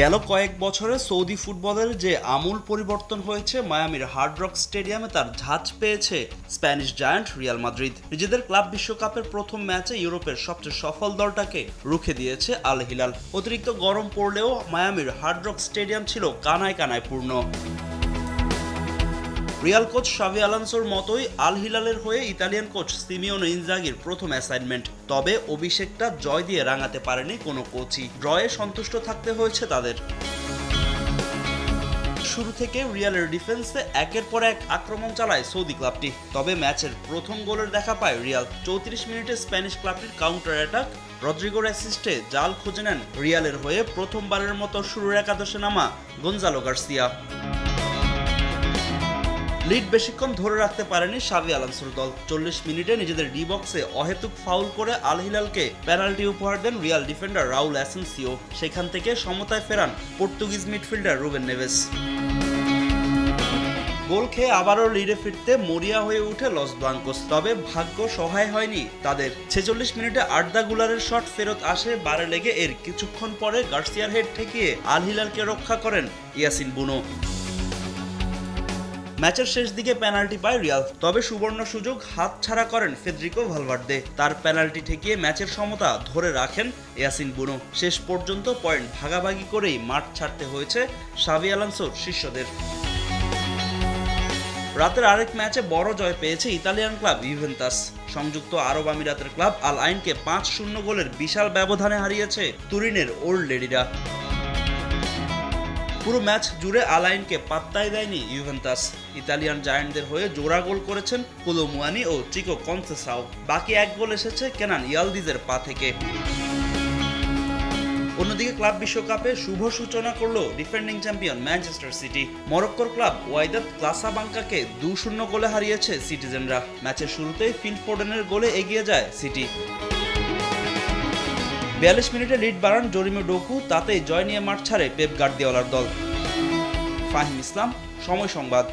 গেল কয়েক বছরে সৌদি ফুটবলের যে আমূল পরিবর্তন হয়েছে, মায়ামির হার্ড রক স্টেডিয়ামে তার ঝাঁজ পেয়েছে স্প্যানিশ জায়ান্ট রিয়াল মাদ্রিদ। নিজেদের ক্লাব বিশ্বকাপের প্রথম ম্যাচে ইউরোপের সবচেয়ে সফল দলটাকে রুখে দিয়েছে আল হিলাল। অতিরিক্ত গরম পড়লেও মায়ামির হার্ড রক স্টেডিয়াম ছিল কানায় কানায় পূর্ণ। রিয়াল কোচ শাভি আলানসোর মতোই আল হিলালের হয়ে ইতালিয়ান কোচ সিমিওন ইনজাগির প্রথম অ্যাসাইনমেন্ট তবে অভিষেকটা জয় দিয়ে রাঙাতে পারেনি কোনো কোচই। ড্রয়ে সন্তুষ্ট থাকতে হয়েছে তাদের। শুরু থেকে রিয়ালের ডিফেন্সে একের পর এক আক্রমণ চালায় সৌদি ক্লাবটি। তবে ম্যাচের প্রথম গোলের দেখা পায় রিয়াল। চৌত্রিশ মিনিটে স্প্যানিশ ক্লাবটির কাউন্টার অ্যাটাক রদ্রিগোর অ্যাসিস্টে জাল খুঁজে নেন রিয়ালের হয়ে প্রথমবারের মতো শুরুর একাদশে নামা গঞ্জালো গার্সিয়া। লিড বেশিক্ষণ ধরে রাখতে পারেনি সাবি আলানসোর দল। চল্লিশ মিনিটে নিজেদের ডি বক্সে অহেতুক ফাউল করে আল হিলালকে পেনাল্টি উপহার দেন রিয়াল ডিফেন্ডার রাউল অ্যাসেন্সিও। সেখান থেকে সমতায় ফেরান Portuguese midfielder Ruben Neves. Goal খেয়ে আবারও লিডে ফিরতে মরিয়া হয়ে উঠে লস ব্লাঙ্কোস তবে ভাগ্য সহায় হয়নি তাদের। ছেচল্লিশ মিনিটে আর্দা গুলারের শট ফেরত আসে বারে লেগে এর কিছুক্ষণ পরে গার্সিয়ার হেড ঠেকিয়ে আল হিলালকে রক্ষা করেন ইয়াসিন বুনো। ম্যাচের শেষ দিকে পেনাল্টি পায় রিয়াল, তবে সুবর্ণ সুযোগ হাত ছাড়া করেন ফেদ্রিকো ভালভার্দে। তার পেনাল্টি ঠেকিয়ে ম্যাচের সমতা ধরে রাখেন ইয়াসিন বুনো। শেষ পর্যন্ত পয়েন্ট ভাগাভাগি করেই মাঠ ছাড়তে হয়েছে সাবি আলানসোর শিষ্যদের। রাতের আরেক ম্যাচে বড় জয় পেয়েছে ইতালিয়ান ক্লাব ইভেন্তাস সংযুক্ত আরব আমিরাতের ক্লাব আল আইনকে পাঁচ শূন্য গোলের বিশাল ব্যবধানে হারিয়েছে তুরিনের ওল্ড লেডিরা। পুরো ম্যাচ জুড়ে আলাইনকে পাত্তাই দেয়নি ইউভেন্টাস। ইতালিয়ান জায়ান্টদের হয়ে জোড়া গোল করেছেন কোলোমুয়ানি ও চিকো কনসেসাও। বাকি এক গোল এসেছে কেনান ইয়ালদিজের পা থেকে। অন্যদিকে ক্লাব বিশ্বকাপে শুভ সূচনা করল ডিফেন্ডিং চ্যাম্পিয়ন ম্যানচেস্টার সিটি। মরক্কোর ক্লাব ওয়াইদাত ক্লাসাবাঙ্কাকে দু শূন্য গোলে হারিয়েছে সিটিজেনরা। ম্যাচের শুরুতেই ফিল ফোর্ডেনের গোলে এগিয়ে যায় সিটি। বিয়াল্লিশ মিনিটে লিড বাড়ান জরিমে ডোকু, তাতেই জয় নিয়ে মাঠ ছাড়ে পেপ গার্দিওলার দল। ফাহিম ইসলাম, সময় সংবাদ।